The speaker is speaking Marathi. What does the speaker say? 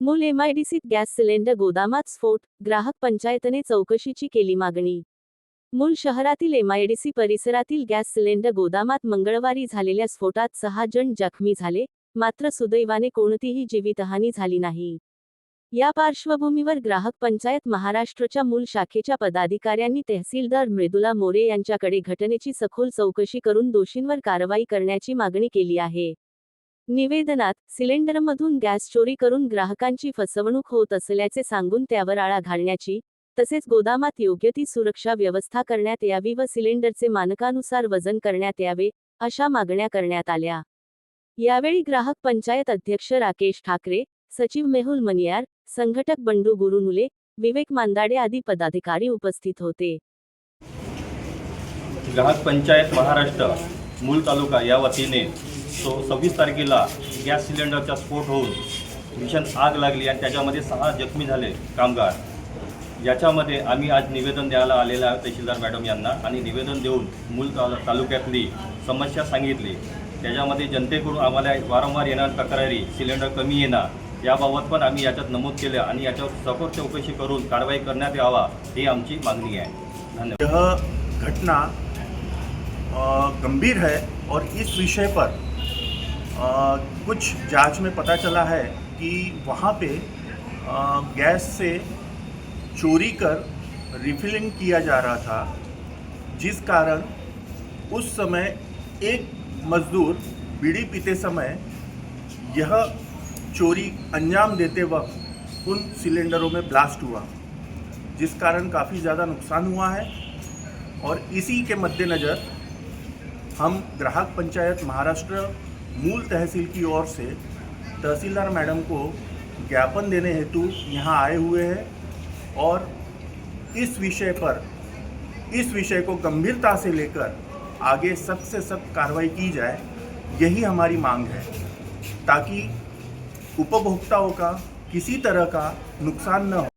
मूल एमआयडीसीत गॅस सिलेंडर गोदामात स्फोट ग्राहक पंचायतने चौकशीची केली मागणी. मूल शहरातील एमआयडीसी परिसरातील गॅस सिलेंडर गोदामात मंगळवारी झालेल्या स्फोटात सहा जण जखमी झाले मात्र सुदैवाने कोणतीही जीवितहानी झाली नाही. या पार्श्वभूमीवर ग्राहक पंचायत महाराष्ट्रच्या मूल शाखेच्या पदाधिकाऱ्यांनी तहसीलदार मृदुला मोरे यांच्याकडे घटनेची सखोल चौकशी करून दोषींवर कारवाई करण्याची मागणी केली आहे. निवेदनात सिलेंडरमधून गॅस चोरी करून ग्राहकांची फसवणूक होत असल्याचे सांगून त्यावर आळा घालण्याची तसेच गोदामात योग्य ती सुरक्षा व्यवस्था करण्यात यावी व सिलेंडरचे मानकानुसार वजन करण्यात यावे अशा मागण्या करण्यात आल्या. यावेळी ग्राहक पंचायत अध्यक्ष राकेश ठाकरे सचिव मेहुल मनियार संघटक बंडू गुरुनुले विवेक मांदाडे आदी पदाधिकारी उपस्थित होते. ग्राहक पंचायत महाराष्ट्र मूल तालुका या वतीने सो सव्वीस तारखेला गॅस सिलेंडरचा स्फोट होऊन भीषण आग लागली आणि त्याच्यामध्ये सहा जखमी झाले कामगार. याच्यामध्ये आम्ही आज निवेदन द्यायला आलेलं आहे तहसीलदार मॅडम यांना आणि निवेदन देऊन मूल ताल तालुक्यातली समस्या सांगितली. त्याच्यामध्ये जनतेकडून आम्हाला वारंवार येणार तक्रारी सिलेंडर कमी येणार याबाबत पण आम्ही याच्यात नमूद केलं आणि याच्यावर सखोर चौकशी करून कारवाई करण्यात यावा ही आमची मागणी आहे. धन्यवाद. घटना गंभीर है और इस विषय पर अ, कुछ जाँच में पता चला है कि वहाँ पे अ, गैस से चोरी कर रिफिलिंग किया जा रहा था जिस कारण उस समय एक मजदूर बीड़ी पीते समय यह चोरी अंजाम देते वक्त उन सिलेंडरों में ब्लास्ट हुआ जिस कारण काफ़ी ज़्यादा नुकसान हुआ है। और इसी के मद्देनज़र हम ग्राहक पंचायत महाराष्ट्र मूल तहसील की ओर से तहसीलदार मैडम को ज्ञापन देने हेतु यहाँ आए हुए हैं और इस विषय पर, इस विषय को गंभीरता से लेकर आगे सख्त से सख्त कार्रवाई की जाए, यही हमारी मांग है। ताकि उपभोक्ताओं का किसी तरह का नुकसान न हो।